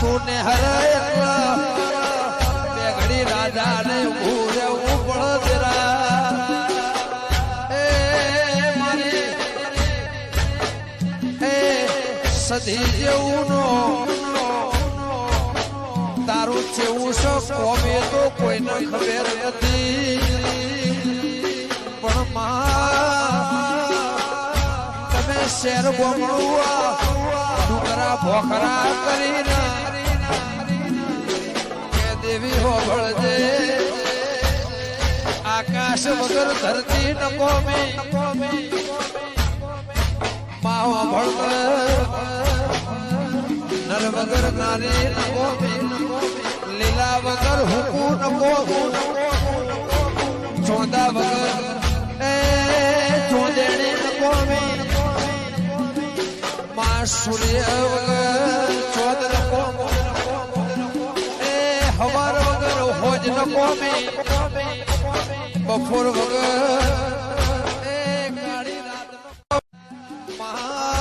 તું હરે બે ઘડી રાજા ને સધી જેવું નો તારું જેવું છે કોમે તો કોઈને ખબર નથી. પણ માં શેર બોમણું ડુંગરા ભોખરા કરીને. દેવી હોબળજે આકાશ વગર ધરતી ન કોમે માં હોબળ નર વગર નારી ન કોમે લીલા વગર હુકુ નકો ચોદા વગર આ સૂર્ય વગર ચોદ નકો એ હવાર વગર હોજ બપોર વગર એ રાત મહા